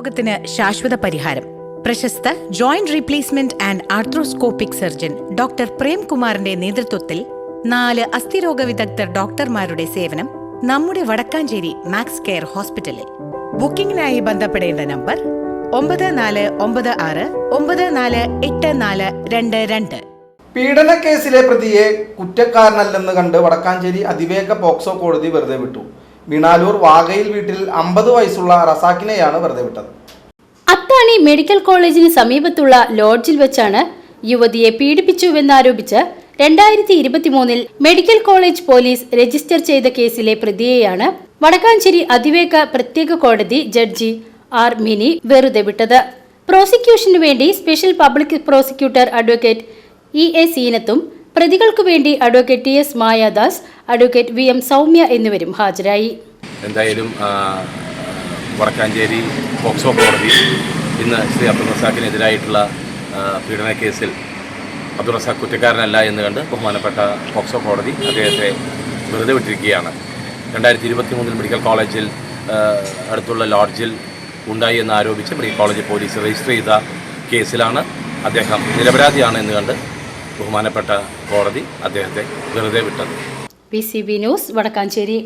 രോഗത്തിന് ശാശ്വത പരിഹാരം. പ്രശസ്ത joint replacement and arthroscopic surgeon doctor പ്രേംകുമാറിന്റെ നേതൃത്വത്തിൽ നാല് അസ്ഥിരോഗ വിദഗ്ധർ ഡോക്ടർമാരുടെ സേവനം നമ്മുടെ വടക്കാഞ്ചേരി മാക്സ് കെയർ ഹോസ്പിറ്റലിൽ. ബുക്കിംഗിനായി ബന്ധപ്പെടേണ്ട നമ്പർ ഒമ്പത് നാല് ഒമ്പത് ആറ് ഒമ്പത് നാല് എട്ട് നാല് രണ്ട് രണ്ട്. പീഡന കേസിലെ പ്രതിയെ കുറ്റക്കാരനല്ലെന്ന് കണ്ട് വടക്കാഞ്ചേരി അതിവേഗ പോക്സോ കോടതി വെറുതെ വിട്ടു. മീണാലൂർ വാഗയിൽ വീട്ടിൽ അമ്പത് വയസ്സുള്ള റസാക്കിനെയാണ് വെറുതെ വിട്ടത്. അത്താണി മെഡിക്കൽ കോളേജിന് സമീപത്തുള്ള ലോഡ്ജിൽ വെച്ചാണ് യുവതിയെ പീഡിപ്പിച്ചുവെന്നാരോപിച്ച് രണ്ടായിരത്തി ഇരുപത്തിമൂന്നിൽ മെഡിക്കൽ കോളേജ് പോലീസ് രജിസ്റ്റർ ചെയ്ത കേസിലെ പ്രതിയെയാണ് വടക്കാഞ്ചേരി അതിവേഗ പ്രത്യേക കോടതി ജഡ്ജി ആർ മിനി വെറുതെ വിട്ടത്. പ്രോസിക്യൂഷനു വേണ്ടി special public prosecutor advocate E A സീനത്തും പ്രതികൾക്കു വേണ്ടി advocate T S Mayadas advocate V M Soumya എന്നിവരും ഹാജരായി. എന്തായാലും വടക്കാഞ്ചേരി പോക്സോ കോടതി ഇന്ന് ശ്രീ അബ്ദുൾ റസാഖിനെതിരായിട്ടുള്ള പീഡന കേസിൽ അബ്ദുൾ റസാഖ് കുറ്റക്കാരനല്ല എന്ന് കണ്ട് ബഹുമാനപ്പെട്ട പോക്സോ കോടതി അദ്ദേഹത്തെ വെറുതെ വിട്ടിരിക്കുകയാണ്. രണ്ടായിരത്തി ഇരുപത്തി മൂന്നിൽ മെഡിക്കൽ കോളേജിൽ അടുത്തുള്ള ലോഡ്ജിൽ ഉണ്ടായി എന്ന് ആരോപിച്ച് മെഡിക്കൽ കോളേജ് പോലീസ് രജിസ്റ്റർ ചെയ്ത കേസിലാണ് അദ്ദേഹം നിരപരാധിയാണ് എന്ന് കണ്ട് ബഹുമാനപ്പെട്ട കോടതി അദ്ദേഹത്തെ വെറുതെ വിട്ടത്. P C B news Vadakkanchery.